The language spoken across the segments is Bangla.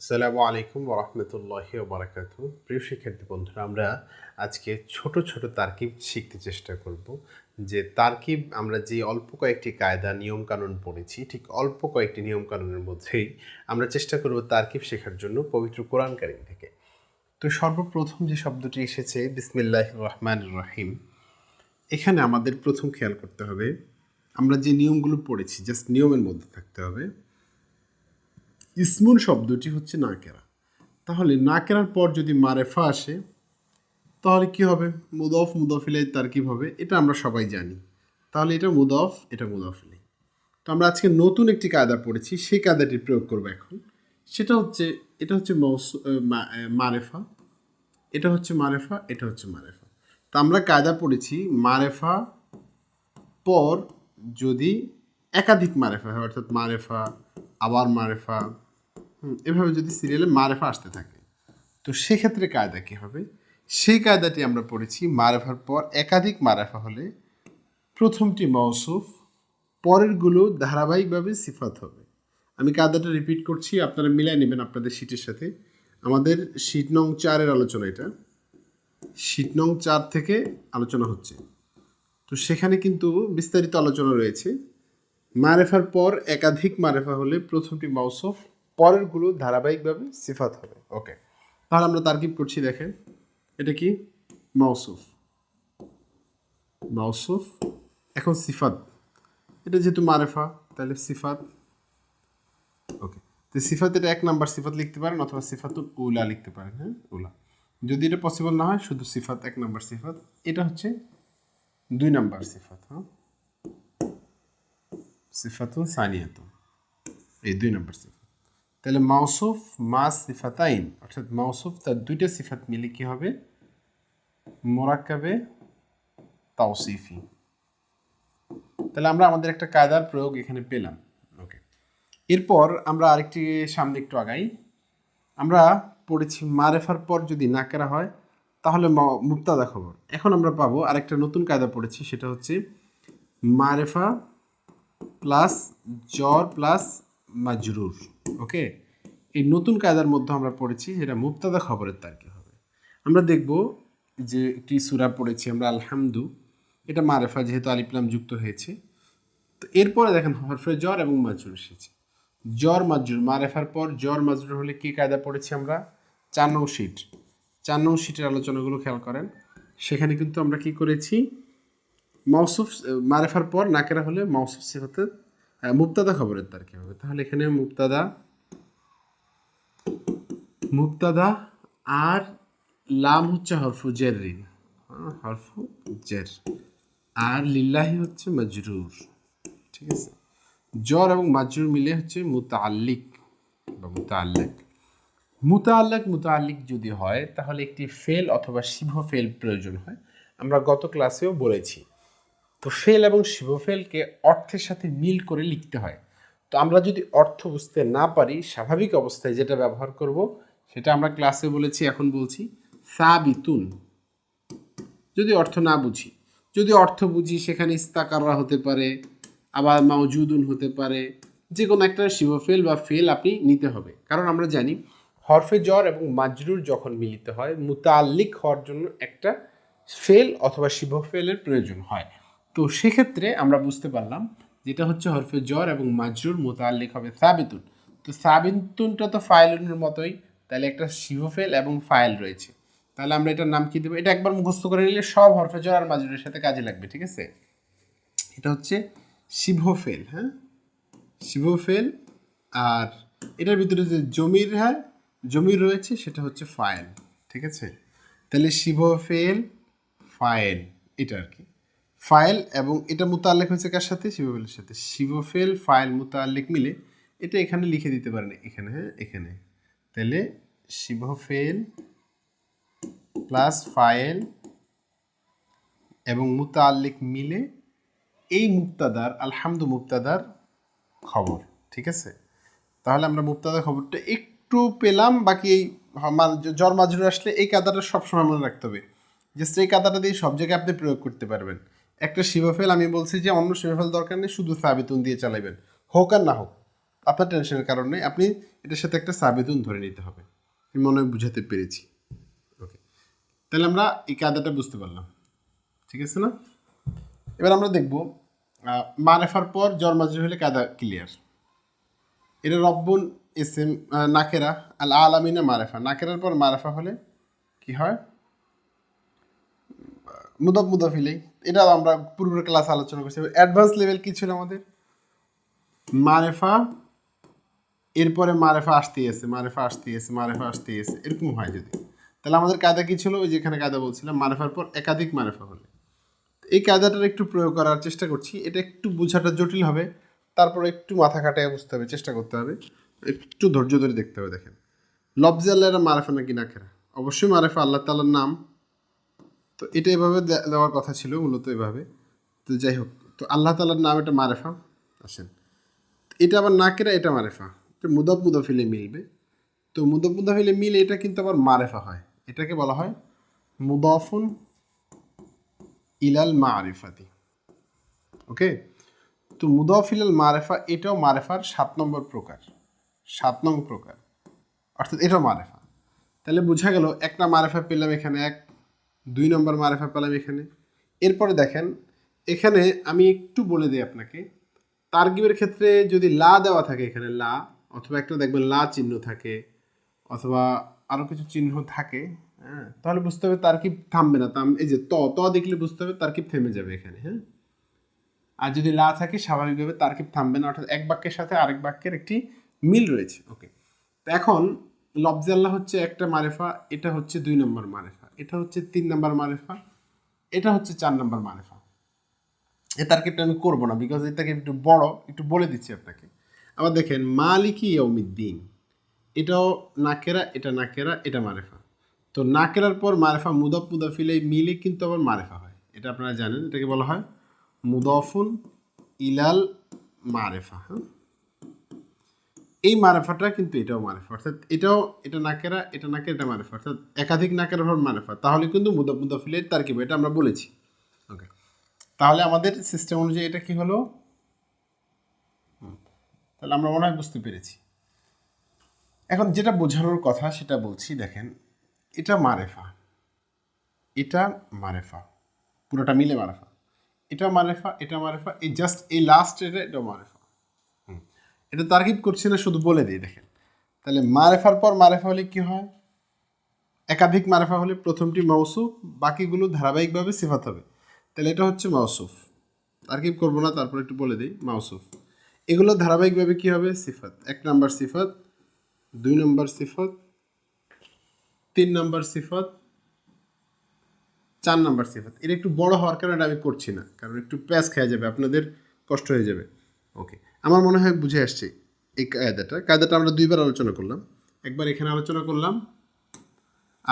আসসালামু আলাইকুম ওরহমতুল্লাহি ওবরাকাত প্রিয় শিক্ষার্থী বন্ধুরা, আমরা আজকে ছোট ছোট তারকিব শিখতে চেষ্টা করব। যে তারকিব, আমরা যে অল্প কয়েকটি কায়দা, নিয়মকানুন পড়েছি, ঠিক অল্প কয়েকটি নিয়মকানুনের মধ্যেই আমরা চেষ্টা করব তারকিব শেখার জন্য পবিত্র কোরআন কারিম থেকে। তো সর্বপ্রথম যে শব্দটি এসেছে বিসমিল্লাহ রহমান রহিম, এখানে আমাদের প্রথম খেয়াল করতে হবে, আমরা যে নিয়মগুলো পড়েছি জাস্ট নিয়মের মধ্যে থাকতে হবে। ইসমুন শব্দটি হচ্ছে নাকেরা। তাহলে নাকেরার পর যদি মারেফা আসে, তাহলে কি হবে? মুদফ, মুদফিলাই তার কি হবে। এটা আমরা সবাই জানি। তাহলে এটা মুদফ, এটা মুদফিলাই। তো আমরা আজকে নতুন একটি কায়দা পড়েছি। সেই কায়দাটি প্রয়োগ করব এখন। সেটা হচ্ছে, এটা হচ্ছে মৌসু মারেফা। এটা হচ্ছে মারেফা, এটা হচ্ছে মারেফা। তো আমরা কায়দা পড়েছি, মারেফা পর যদি একাধিক মারেফা হয়, অর্থাৎ মারেফা, আবার মারেফা এভাবে যদি সিরিয়ালে মারেফা আসতে থাকে। তো সেক্ষেত্রে কায়দা কী হবে? সেই কায়দাটি আমরা পড়েছি মারেফার পর একাধিক মারেফা হলে প্রথমটি মৌসুফ পরেরগুলো ধারাবাহিকভাবে সিফাত হবে। আমি কায়দাটা রিপিট করছি, আপনারা মিলাই নেবেন আপনাদের শীটের সাথে। আমাদের শীট নং চারের আলোচনা এটা। শীট নং চার থেকে আলোচনা হচ্ছে। তো সেখানে কিন্তু বিস্তারিত আলোচনা রয়েছে। মারেফার পর একাধিক মারেফা হলে প্রথমটি মাউসফ পরেরগুলো ধারাবাহিকভাবে সিফাত হবে। ওকে তাহলে আমরা তারকিব করছি দেখেন। এটা কি? মাউসুফ। মাউসুফ এখন সিফাত। এটা যেহেতু মারেফা তাহলে সিফাত। ওকে তো সিফাত এটা এক নাম্বার সিফাত লিখতে পারেন অথবা সিফাতুল উলা লিখতে পারেন হ্যাঁ? উলা। যদি এটা পসিবল না হয় শুধু সিফাত এক নাম্বার সিফাত। এটা হচ্ছে দুই নাম্বার সিফাত হ্যাঁ? সিফাতুন সানিয়াত এই দুই নম্বর সিফাত। তাহলে মাউসুফ, মা সিফাতাইন অর্থাৎ মাউসুফ তার দুইটা সিফাত মিলে কি হবে? মোরাক্কাবে তাওসিফি। তাহলে আমরা আমাদের একটা কায়দার প্রয়োগ এখানে পেলাম। ওকে এরপর আমরা আরেকটি সামনে একটু আগাই। আমরা পড়েছি মারেফার পর যদি নাকেরা হয়, তাহলে মুক্তাদা খবর। এখন আমরা পাবো আরেকটা নতুন কায়দা পড়েছি, সেটা হচ্ছে মারেফা প্লাস জ্বর প্লাস মাজরুর। ওকে? এই নতুন কায়দার মধ্যে আমরা পড়েছি যেটা মুক্তাদা খবরের তার কি হবে। আমরা দেখব যে একটি সুরা পড়েছি আমরা আলহামদু। এটা মারেফা যেহেতু আলিপ্লাম যুক্ত হয়েছে। তো এরপরে দেখেন হরফে জ্বর এবং মাজরুর এসেছে। জ্বর মাজরুর মারেফার পর জ্বর মাজরুর হলে কি কায়দা পড়েছি আমরা? চার নং শিট। চার আলোচনাগুলো খেয়াল করেন। সেখানে কিন্তু আমরা কি করেছি? মৌসুফ মারেফার পর নাকেরা হলে মৌসুফ সিফাতে আহ, মুক্তাদা খবরের তার কি হবে। তাহলে এখানে মুক্তাদা মুক্তাদা আর লাম হচ্ছে হরফু জেরিন হ্যাঁ, হরফু জের। আর লিল্লাহি হচ্ছে মজরুর। ঠিক আছে? জ্বর এবং মাজরুর মিলে হচ্ছে মুতাল্লিক বা মুতাল্লাক মুতাল্লাক মুতাল্লিক যদি হয় তাহলে একটি ফেল অথবা শিভ ফেল প্রয়োজন হয়। আমরা গত ক্লাসেও বলেছি। তো ফেল এবং শিভ ফেলকে অর্থের সাথে মিল করে লিখতে হয়। তো আমরা যদি অর্থ বুঝতে না পারি, স্বাভাবিক অবস্থায় যেটা ব্যবহার করব, সেটা আমরা ক্লাসে বলেছি, এখন বলছি, সাবিতুন। যদি অর্থ না বুঝি, যদি অর্থ বুঝি, সেখানে ইস্তাকাররা হতে পারে, আবার মাউজুদুন হতে পারে যে কোনো একটা শিবফেল বা ফেল আপনি নিতে হবে। কারণ আমরা জানি, হরফে জ্বর এবং মাজরুর যখন মিলিত হয়, মুতাল্লিক হওয়ার জন্য একটা ফেল অথবা শিবফেলের প্রয়োজন হয়। তো সেক্ষেত্রে আমরা বুঝতে পারলাম যেটা হচ্ছে হরফে জ্বর এবং মাজরুর মোতাল্লিক হবে সাবিতুন। তো সাবিতুনটা তো ফাইলুনের মতোই, তাহলে একটা শিবফেল এবং ফাইল রয়েছে। তাহলে আমরা এটার নাম কি দেবো? এটা একবার মুখস্থ করে নিলে সব হরফে জ্বর আর মাজরুরের সাথে কাজে লাগবে, ঠিক আছে? এটা হচ্ছে শিভফেল হ্যাঁ? শিভফেল আর এটার ভিতরে যে জমির হ্যাঁ জমির রয়েছে সেটা হচ্ছে ফাইল, ঠিক আছে? তাহলে শিভফেল ফাইল, এটা আর কি। ফাইল এবং এটা মোতাল্লেক হয়েছে কার সাথে? শিবফেলের সাথে। শিবফেল ফাইল, মোতাল্লেক মিলে এটা এখানে লিখে দিতে পারেন, এখানে হ্যাঁ এখানে। তাহলে শিবফেল প্লাস ফাইল এবং মুতাল্লিক মিলে এই মুক্তাদার, আলহামদু মুক্তাদার খবর, ঠিক আছে? তাহলে আমরা মুক্তাদার খবরটা একটু পেলাম, বাকি এই জ্বর মাজরুর আসলে এই কাদাটা সবসময় মনে রাখতে হবে। জাস্ট এই কাদাটা দিয়ে সব জায়গায় আপনি প্রয়োগ করতে পারবেন। একটা শিবফেল আমি বলছি যে অন্য শিবফেল দরকার নেই, শুধু সাবিতুন দিয়ে চালাবেন হোক আর না হোক, আপনার টেনশনের কারণ আপনি এটার সাথে একটা সাবেদুন ধরে নিতে হবে। আমি মনে হয় বুঝাতে পেরেছি। ওকে তাহলে আমরা এই কায়দাটা বুঝতে পারলাম। ঠিক আছে না? এবার আমরা দেখব মারেফার পর জন্মাজি হলে কায়দা ক্লিয়ার এটা রব্বুন এসএম নাকেরা আল আলামিনা মারেফা নাকেরার পর মারেফা হলে কি হয়? মুদব মুদফিলেই এটা আমরা পূর্বের ক্লাস আলোচনা করছি। অ্যাডভান্স লেভেল কি ছিল আমাদের? মারেফা, এরপরে মারেফা আসতে এসে মারেফা আসতে আছে, মারেফা আসতে আছে, এরকম হয় যদি। তাহলে আমাদের কায়দা কি ছিল? ওই যেখানে কায়দা বলছিলাম, মারেফার পর একাধিক মারেফা হলে। এই কায়দাটার একটু প্রয়োগ করার চেষ্টা করছি। এটা একটু বোঝাটা জটিল হবে, তারপর একটু মাথা খাটায় বুঝতে হবে, চেষ্টা করতে হবে। একটু ধৈর্য ধরে দেখতে হবে, দেখেন। লফজি আল্লাহরা মারেফা নাকি না খেরা? অবশ্যই মারেফা, আল্লাহ তালার নাম। তো এটা এভাবে দেওয়ার কথা ছিল, মূলত এভাবে। তো যাই হোক, তো আল্লাহ তালার নাম এটা মারেফা, আসেন। এটা আবার না কেরা এটা মারেফা, এটা মুদব মুদফিলে মিলবে। তো মুদব মুদফিলে মিলে, এটা কিন্তু আবার মারেফা হয়। এটাকে বলা হয় মুদফুন ইলাল মারিফাতি। ওকে? তো মুদফ ইলাল মারেফা, এটাও মারেফার সাত নম্বর প্রকার। সাত নং প্রকার। অর্থাৎ এটাও মারেফা। তাহলে বোঝা গেল, একটা মারেফা পেলাম এখানে এক দুই নম্বর মারেফা পেলাম এখানে। এরপরে দেখেন, এখানে আমি একটু বলে দিই আপনাকে, তারগিবের ক্ষেত্রে যদি লা দেওয়া থাকে এখানে, লা, অথবা একটা দেখবেন লা চিহ্ন থাকে, অথবা আরও কিছু চিহ্ন থাকে হ্যাঁ তাহলে বুঝতে হবে তারকিব থামবে না। তাম, এই যে ত ত দেখলে বুঝতে হবে তারকিব থেমে যাবে এখানে হ্যাঁ। আর যদি লা থাকে, স্বাভাবিকভাবে তারকিব থামবে না, অর্থাৎ এক বাক্যের সাথে আরেক বাক্যের একটি মিল রয়েছে ওকে তো এখন লফজে আল্লাহ হচ্ছে একটা মারেফা, এটা হচ্ছে দুই নম্বর মারেফা। এটা হচ্ছে তিন নম্বর মারেফা। এটা হচ্ছে চার নম্বর মারেফা। এ তারকিবটা আমি করব না বিকজ এটাকে একটু বড়, একটু বলে দিচ্ছি আপনাকে। আবার দেখেন, মালিকি ইয়ৌমিদ্দিন এটাও নাকেরা, এটা নাকেরা, এটা মারেফা। তো নাকেরার পর মারেফা মুদফ মুদাফিলে মিলে কিন্তু আবার মারেফা হয়। এটা আপনারা জানেন, এটাকে বলা হয় মুদফুন ইলাল মারেফা হ্যাঁ? এই মারেফাটা কিন্তু এটাও মারেফা, অর্থাৎ এটাও, এটা নাকেরা এটা নাকেরা, এটা মারেফা, অর্থাৎ একাধিক নাকের পর মারেফা। তাহলে কিন্তু মুদফ মুদাফিলের তারকিব, এটা আমরা বলেছি। ওকে তাহলে আমাদের সিস্টেম অনুযায়ী এটা কি হলো? তাহলে আমরা মনে হয় বুঝতে পেরেছি। এখন যেটা বোঝানোর কথা সেটা বলছি, দেখেন, এটা মারেফা। এটা মারেফা। পুরোটা মিলে মারেফা। এটা মারেফা এটা মারেফা, এই জাস্ট এই লাস্ট এটা এটা মারেফা। এটা তারকিব করছি না, শুধু বলে দিই, দেখেন। তাহলে মারেফার পর মারেফা হলে কি হয়? একাধিক মারেফা হলে প্রথমটি মৌসুফ বাকিগুলো ধারাবাহিকভাবে সিফাত হবে। তাহলে এটা হচ্ছে মাউসুফ তারকিব করব না, তারপর একটু বলে দিই মাউসুফ এগুলো ধারাবাহিকভাবে কি হবে? সিফাত। এক নম্বর সিফাত, দুই নম্বর সিফত, তিন নম্বর সিফত, চার নম্বর সিফত। এটা একটু বড় হওয়ার কারণে আমি করছি না, কারণ একটু প্যাঁচ খেয়ে যাবে, আপনাদের কষ্ট হয়ে যাবে। ওকে। আমার মনে হয় বুঝে আসছি এই কায়দাটা। কায়দাটা আমরা দুইবার আলোচনা করলাম। একবার এখানে আলোচনা করলাম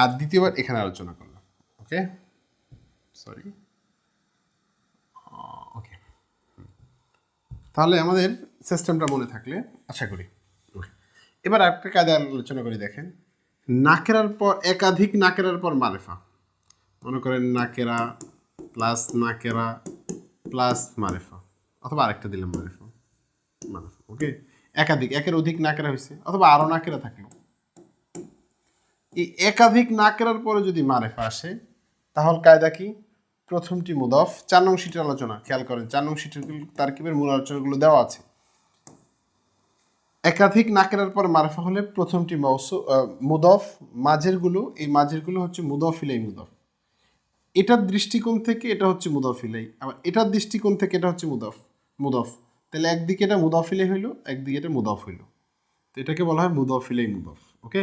আর দ্বিতীয়বার এখানে আলোচনা করলাম। ওকে সরি ওকে তাহলে আমাদের সিস্টেমটা মনে থাকলে আশা করি. এবার একটা কায়দা আলোচনা করি, দেখেন। নাকেরার পর, একাধিক নাকেরার পর মারেফা। মনে করেন নাকেরা প্লাস নাকেরা প্লাস মারেফা। অথবা আরেকটা দিলাম মারেফা। ওকে একাধিক, একের অধিক নাকেরা হয়েছে, অথবা আরও নাকেরা থাকল এই একাধিক নাকেরার পরে যদি মারেফা আসে, তাহলে কায়দা কি? প্রথমটি মুদফ, চার নং সিটের আলোচনা, খেয়াল করেন, চার নং সিটের তারকিবের মূল আলোচনাগুলো দেওয়া আছে। একাধিক নাকেরার পর মারেফা হলে প্রথমটি মৌসু মুদফ, মাঝেরগুলো, এই মাঝেরগুলো হচ্ছে মুদফিলাই মুদফ। এটার দৃষ্টিকোণ থেকে এটা হচ্ছে মুদফিলাই আবার এটার দৃষ্টিকোণ থেকে এটা হচ্ছে মুদফ মুদফ। তাহলে একদিকে এটা মুদফিলাই হইল, একদিকে এটা মুদফ হইল। তো এটাকে বলা হয় মুদফিলাই মুদফ, ওকে?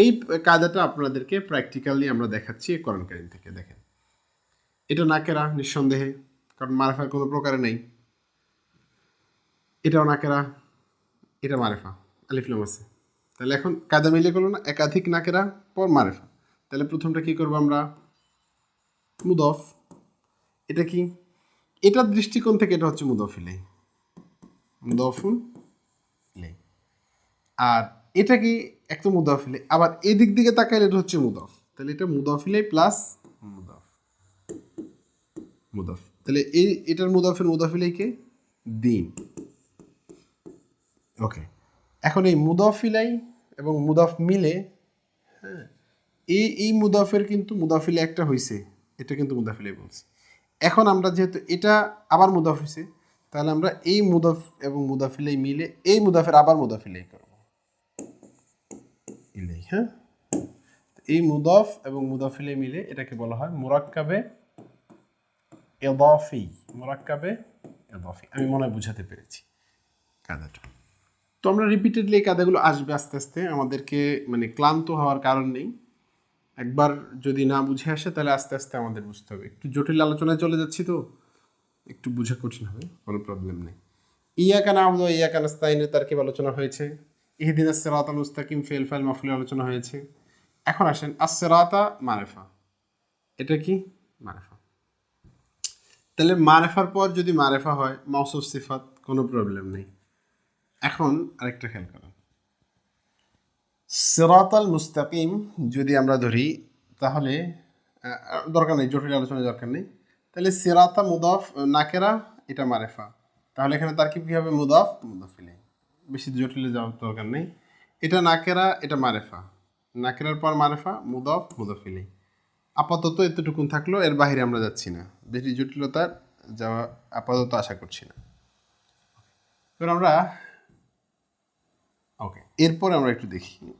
এই কায়দাটা আপনাদেরকে প্র্যাকটিক্যালি আমরা দেখাচ্ছি কোরআন কারিম থেকে, দেখেন। এটা নাকেরা নিঃসন্দেহে, কারণ মারেফা কোনো প্রকারে নেই। এটাও নাকেরা এটা মারেফা আলিফলাম আছে। তাহলে এখন কায়দা মিলে করল না, একাধিক নাকেরা পর মারেফা। তাহলে প্রথমটা কি করব আমরা? মুদফ। এটা কি? এটার দৃষ্টিকোণ থেকে এটা হচ্ছে মুদফিলাই। মুদফুন ইলাই আর এটা কি এক তো মুদাফিলে? আবার এদিক দিকে তাকাইলে এটা হচ্ছে মুদফ। তাহলে এটা মুদাফিলাই প্লাস মুদফ। মুদফ। তাহলে এই এটার মুদাফের মুদাফিলাই কে? দিন। ওকে এখন এই মুদাফিলাই এবং মুদাফ মিলে হ্যাঁ এই এই মুদাফের কিন্তু মুদাফিলে একটা হয়েছে এটা কিন্তু মুদাফিলে বলছে। এখন আমরা যেহেতু এটা আবার মুদাফ হয়েছে তাহলে আমরা এই মুদাফ এবং মুদাফিলাই মিলে এই মুদাফের আবার মুদাফিলাই করব। হ্যাঁ? এই মুদাফ এবং মুদাফিলাই মিলে এটাকে বলা হয় মুরাক্কাবে এদাফি। মুরাক্কাবে এদাফি। আমি মনে হয় বুঝাতে পেরেছি কাদাটা। তো আমরা রিপিটেডলি এই কাদাগুলো আসবে আস্তে আস্তে, আমাদেরকে মানে ক্লান্ত হওয়ার কারণ নেই। একবার যদি না বুঝে আসে, তাহলে আস্তে আস্তে আমাদের বুঝতে হবে। একটু জটিল আলোচনায় চলে যাচ্ছি তো। একটু বোঝা কঠিন হবে, কোনো প্রবলেম নেই। ইয়া কানা আবদ, ইয়া কানা স্তাইনের তারকিব আলোচনা হয়েছে। ইহদিন আসরাতা মুস্তাকিম, ফেল ফাইল মাফুলি আলোচনা হয়েছে। এখন আসেন আসরাতা মারেফা। এটা কি? মারেফা। তাহলে মারেফার পর যদি মারেফা হয় মৌসুফ সিফাত, কোনো প্রবলেম নেই। এখন আরেকটা খেয়াল করেন। সিরাতাল মুস্তাকিম যদি আমরা ধরি, তাহলে দরকার নেই, জটিল আলোচনা দরকার নেই। তাহলে সিরাতা মুদাফ নাকেরা, এটা মারেফা। তাহলে এখানে তার কি হবে? মুদাফ। মুদাফিলে বেশি জটিলে যাওয়ার দরকার নেই। এটা নাকেরা, এটা মারেফা। নাকেরার পর মারেফা, মুদাফ মুদাফিলে আপাতত এতটুকুন থাকল, এর বাইরে আমরা যাচ্ছি না। বেশি জটিলতার যাওয়া আপাতত আশা করছি না। এবার আমরা, ওকে, এরপর আমরা একটু দেখি।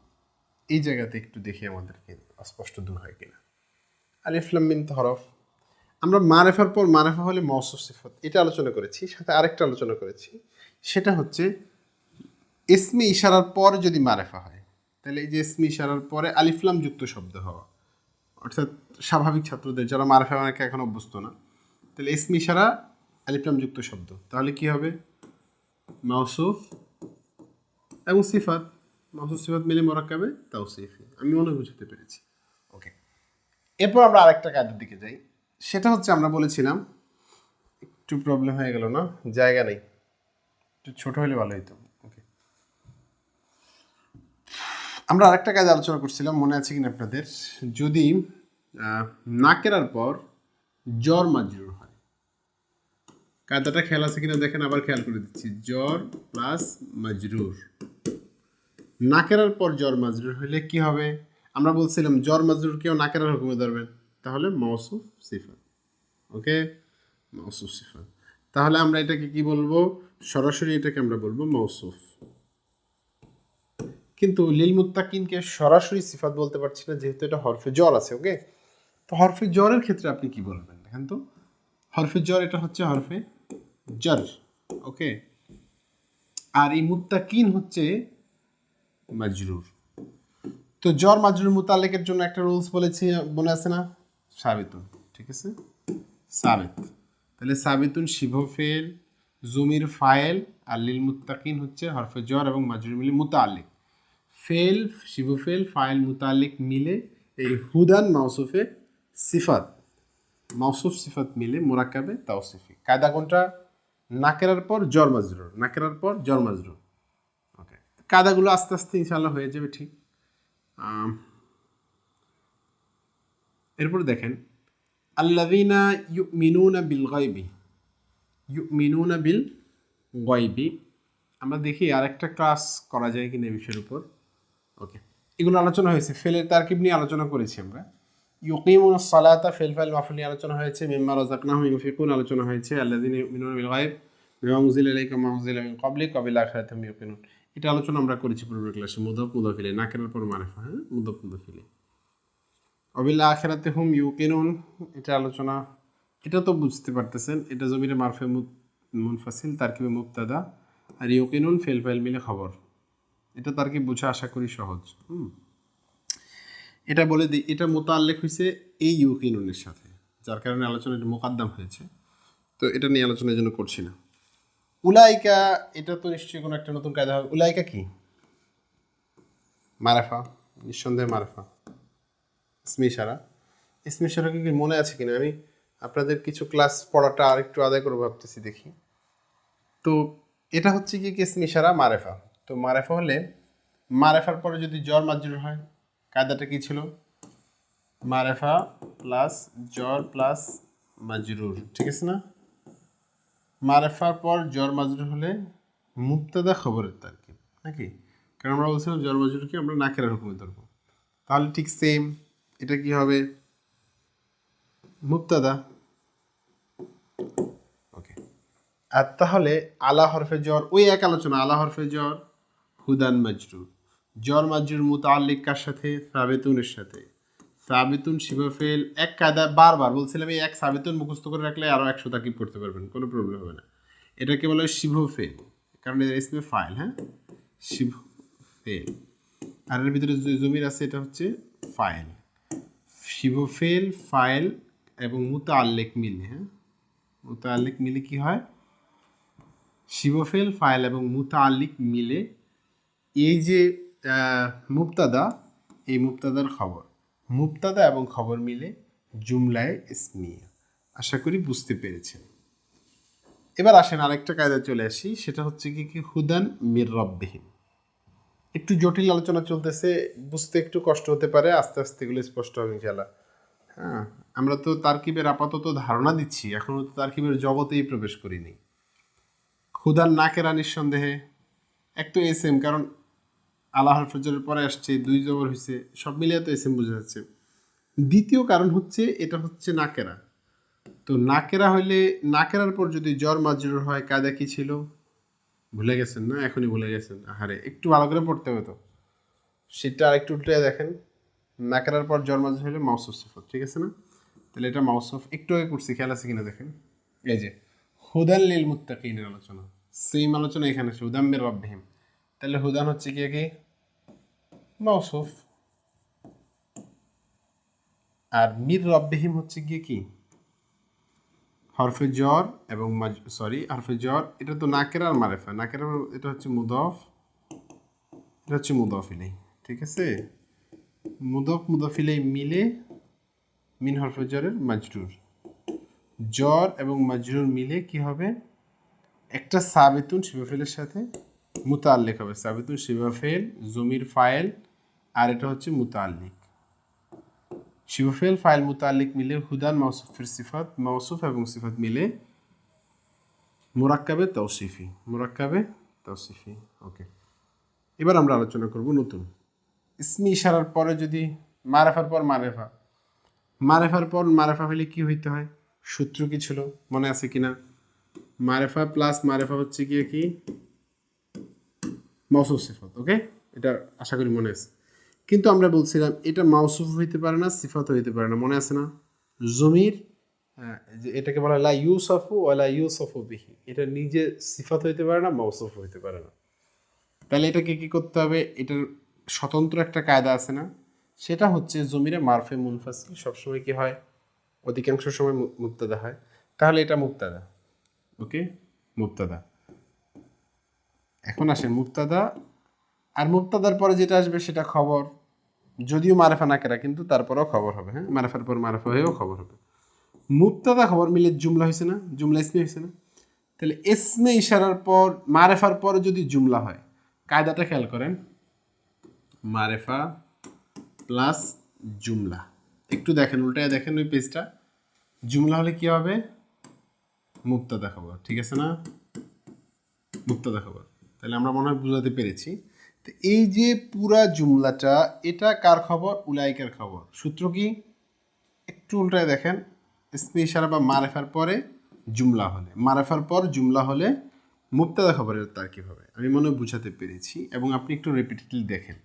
এই জায়গাতে একটু দেখি আমাদেরকে অস্পষ্ট দূর হয় কিনা। আলিফলাম মিম হরফ আমরা মারেফার পর মারেফা হলে মৌসুফ সিফত। এটা আলোচনা করেছি, সাথে আরেকটা আলোচনা করেছি। সেটা হচ্ছে, ইসমি ইশারার পর যদি মারেফা হয়, তাহলে এই যে ইসমি ইশারার পরে আলিফলাম যুক্ত শব্দ হওয়া, অর্থাৎ স্বাভাবিক ছাত্রদের, যারা মারেফা অনেকে এখন অভ্যস্ত না, তাহলে ইসমি ইশারা আলিফলাম যুক্ত শব্দ। তাহলে কি হবে? মৌসুফ এবং সিফাত। মাহসুস সিফাত মিলে মরাক্কাবে তাও সিফি আমি মনে বুঝতে পেরেছি। ওকে এরপর আমরা আরেকটা কাজের দিকে যাই। সেটা হচ্ছে আমরা বলেছিলাম একটু প্রবলেম হয়ে গেল না? জায়গা নেই। একটু ছোট হলে ভালো হতো ওকে আমরা আরেকটা কাজ আলোচনা করছিলাম মনে আছে কিনা আপনাদের? যদি আহ, নাকেরার পর জ্বর মাজরুর হয়। কায়দাটা খেয়াল আছে কিনা? দেখেন আবার খেয়াল করে দিচ্ছি। জ্বর প্লাস মাজরুর না নাকেরার পর জ্বর মাজরুর হলে কি হবে? আমরা বলছিলাম জ্বর মাজরুর কেউ না নাকেরার হুকুমে ধরবেন। তাহলে মৌসুফ সিফাত ওকে? মৌসুফ সিফাত তাহলে আমরা এটাকে কি বলব? সরাসরি এটাকে আমরা বলব মৌসুফ কিন্তু লিল মুত্তাকিনকে সরাসরি সিফাত বলতে পারছি না, যেহেতু এটা হরফে জ্বর আছে, ওকে? তো হরফে জ্বরের ক্ষেত্রে আপনি কি বলবেন দেখেন তো? হরফে জ্বর এটা হচ্ছে হরফে জ্বর ওকে? আর এই মুত্তাকিন হচ্ছে মাজরুর। তো জ্বর মাজরুর মুতালেকের জন্য একটা রুলস বলেছি, মনে আছে না? সাবিতুন, ঠিক আছে? সাবিত। তাহলে সাবিতুন শিবফেল জুমির ফায়েল আর লিল মুত্তাকিন হচ্ছে হরফে জ্বর এবং মাজরুর মিলে মুতালিক ফেল শিবফেল ফায়েল মুতালিক মিলে এই হুদান মাউসুফে সিফাত। মাউসুফ সিফাত মিলে মোরাক্কাবে তাওসিফি। কায়দা কোনটা? নাকেরার পর জ্বর মাজরুর, নাকেরার পর জ্বর মাজরুর। ওকে কায়দাগুলো আস্তে আস্তে ইনশাল্লাহ হয়ে যাবে, ঠিক? এরপর দেখেন আল্লাদিনা ইউ মিনুনা বিল গাইবি ইউ মিনুনা বিল গাইবি আমরা দেখি আরেকটা ক্লাস করা যায় কিনা বিষয়ের উপর। ওকে এগুলো আলোচনা হয়েছে ফেলের তারকিব নিয়ে আলোচনা করেছি আমরা। ইউকিমুন সালাতা ফেল ফাইল মাফুল নিয়ে আলোচনা হয়েছে, মিম্মা রাজাকনাহু ইউফিকুন আলোচনা হয়েছে, আল্লাযিনা ইউমিনুনা বিল গায়ব। বিমা উনজিলা ইলাইকা মা উনজিলা মিন ক্বাবলিক ওয়া বিল আখিরাতি ইউকিনুন। এটা আলোচনা আমরা করেছি পূর্বের ক্লাসে মুদাফ মুদাফিলে নাকেরার পর মানে হ্যাঁ? মুদাফ মুদাফিলে অবিল আখিরাতে হুম ইউকিনুন এটা আলোচনা। এটা তো বুঝতে পারতেছেন, এটা জমিরে মারফে মুনফাসিল, তারকিবে মুবতাদা আর ইউকিনুন ফেল ফাইল মিলে খবর। এটা তার কি বোঝা আশা করি সহজ, হুম। এটা বলে দিই এটা মোতাল্লেক হয়েছে এই ইউকিনুনের সাথে, যার কারণে আলোচনা এটা মোকাদ্দাম হয়েছে। তো এটা নিয়ে আলোচনার জন্য করছি না। উলাইকা, এটা তো নিশ্চয়ই কোনো একটা নতুন কায়দা হবে। উলাইকা কি? মারাফা, নিঃসন্দেহে মারাফা। সারা ইসমি কি মনে আছে কিনা? আমি আপনাদের কিছু ক্লাস পড়াটা আর একটু আদায় করে ভাবতেছি, দেখি। তো এটা হচ্ছে কি কি ইসমি সারা মারেফা। তো মারেফা হলে, মারেফার পরে যদি জ্বর মাজরুর হয়, কায়দাটা কি ছিল? মারেফা প্লাস জ্বর প্লাস মাজরুর ঠিক আছে না? মারেফার পর জ্বর মাজরুর হলে মুক্তাদা খবরের তারকিব, নাকি? কারণ আমরা বলছিলাম জ্বর মাজরুরকে আমরা নাকেরার হুকুমে ধরবো। তাহলে ঠিক সেম এটা কি হবে? মুক্তাদা। ওকে আর তাহলে আলা হরফে জ্বর ওই এক আলোচনা আলা হরফে জ্বর হুদান মাজরুর। জ্বর মাজরুর মুতাল্লিক কার সাথে? সাবেতুনের সাথে। সাবিতুন শিবফেল এক কায়দা বারবার বলছিলাম এই এক সাবেতুন মুখস্থ করে রাখলে আরও একশো তাকিব করতে পারবেন কোনো প্রবলেম হবে না। এটাকে বলা হয় শিবফেল কারণ এটা ইসমে ফাইল হ্যাঁ? শিবফেল আর এর ভিতরে যে জমির আছে এটা হচ্ছে ফাইল শিবফেল, ফাইল এবং মুতা আল্লেক মিলে হ্যাঁ? মুতা আল্লেক মিলে কি হয়? শিবফেল, ফাইল এবং মুতা আল্লিক মিলে এই যে মুক্তাদা এই মুক্তাদার খবর। মুক্তাদা এবং খবর মিলে জুমলায় ইসমিয়া। আশা করি বুঝতে পেরেছেন। এবার আসেন আরেকটা কায়দায় চলে আসি, সেটা হচ্ছে কি কি? হুদান মির রব্বিহীন একটু জটিল আলোচনা চলতেছে, বুঝতে একটু কষ্ট হতে পারে, আস্তে আস্তে এগুলো স্পষ্ট হবে ইনশাল্লাহ হ্যাঁ আমরা তো তারকিবের আপাতত ধারণা দিচ্ছি এখনও তো তারকিবের জগতেই প্রবেশ করিনি। খুদার নাকেরা নিঃসন্দেহে এক তো এস এম কারণ আল্লাহর ফজরের পরে আসছে, দুই জবর হয়েছে সব মিলিয়ে তো এস এম বোঝা যাচ্ছে। দ্বিতীয় কারণ হচ্ছে, এটা হচ্ছে নাকেরা। তো নাকেরা হইলে, নাকেরার পর যদি জ্বর মাজরুর হয়, কায়দা কি ছিল? ভুলে গেছেন না? এখনই ভুলে গেছেন? আহারে, একটু ভালো করে পড়তে হবে তো। সেটা আরেকটু উল্টে দেখেন। নাকেরার পর জ্বর মাজরুর হলে মাউসুফ সিফত, ঠিক আছে না? তাহলে এটা মাউসুফ একটু আগে করছি, খেয়াল আছে কিনা দেখেন? এই যে, হুদান লিল মুত্তাকিনের আলোচনা। সেম আলোচনা এখানে আছে হুদাম বের রব্বিহিম তাহলে হুদান হচ্ছে কি কি মাউসুফ আর মির রব্বিহিম হচ্ছে গিয়ে কি? হরফে জ্বর এবং সরি হরফে জ্বর এটা তো নাকের আর মারেফা। নাকের এটা হচ্ছে মুদফ। এটা হচ্ছে মুদফিলাই ঠিক আছে? মুদফ মুদফিলাই মিলে মিন হরফে জ্বরের মাজরুর। জ্বর এবং মাজরুর মিলে কি হবে? একটা সাবেতুন শিবাফেলের সাথে মুতাল্লিক হবে। সাবেতুন, শিবাফেল, জমির ফাইল আর এটা হচ্ছে মুতাল্লিক। শিবফেল ফাইল মুতাল্লিক মিলে হুদান মৌসুফের সিফাত মৌসুফ এবং সিফাত মিলে মোরাক্কাবে তৌসিফি মোরাক্কাবে তৌসিফি ওকে এবার আমরা আলোচনা করব নতুন। ইসমি ইশারার পরে যদি মারেফার পর মারেফা। মারেফার পর মারেফা হলে কি হইতে হয়? সূত্র কি ছিল? মনে আছে কিনা? মারেফা প্লাস মারেফা হচ্ছে গিয়ে কি? মৌসুফ সিফাত ওকে এটা আশা করি মনে আছে। কিন্তু আমরা বলছিলাম এটা মাউসুফ হইতে পারে না সিফাত হইতে পারে না মনে আছে না? জমির আহ, যে এটাকে বলা হয় লা ইউসফু ওয়ালা ইউসফু বিহি। এটা নিজে সিফাত হইতে পারে না মাউসুফ হইতে পারে না। তাহলে এটাকে কি করতে হবে? এটার স্বতন্ত্র একটা কায়দা আছে না? সেটা হচ্ছে জমিরে মারফে মুনফাসিল সবসময় কি হয়? অধিকাংশ সময় মুক্তাদা হয়। তাহলে এটা মুক্তাদা ওকে? মুক্তাদা এখন আসেন মুক্তাদা আর মুক্তাদার পরে যেটা আসবে সেটা খবর। যদিও মারেফা না কেরা, কিন্তু তারপরেও খবর হবে হ্যাঁ? মারেফার পর মারেফা হয়েও খবর হবে। মুক্তাদা খবর মিলে জুমলা হয়েছে না? জুমলা ইসমে হয়েছে না? তাহলে ইসমে ইশারার পর, মারেফার পর যদি জুমলা হয়, কায়দাটা খেয়াল করেন। মারেফা প্লাস জুমলা। একটু দেখেন, উল্টায় দেখেন ওই পেজটা। জুমলা হলে কি হবে? মুক্তাদা খবর, ঠিক আছে না? মুক্তাদা খবর। তাহলে আমরা মনে হয় বুঝাতে পেরেছি। তো এই যে পুরা জুমলাটা, এটা কার খবর? উলাইকার খবর। সূত্র কি? একটু উল্টায় দেখেন। স্পেশাল বা মারেফার পরে জুমলা হলে। মারেফার পর জুমলা হলে মুক্তাদা খবরের তার কীভাবে? আমি মনে বুঝাতে পেরেছি এবং আপনি একটু রিপিটেডলি দেখেন।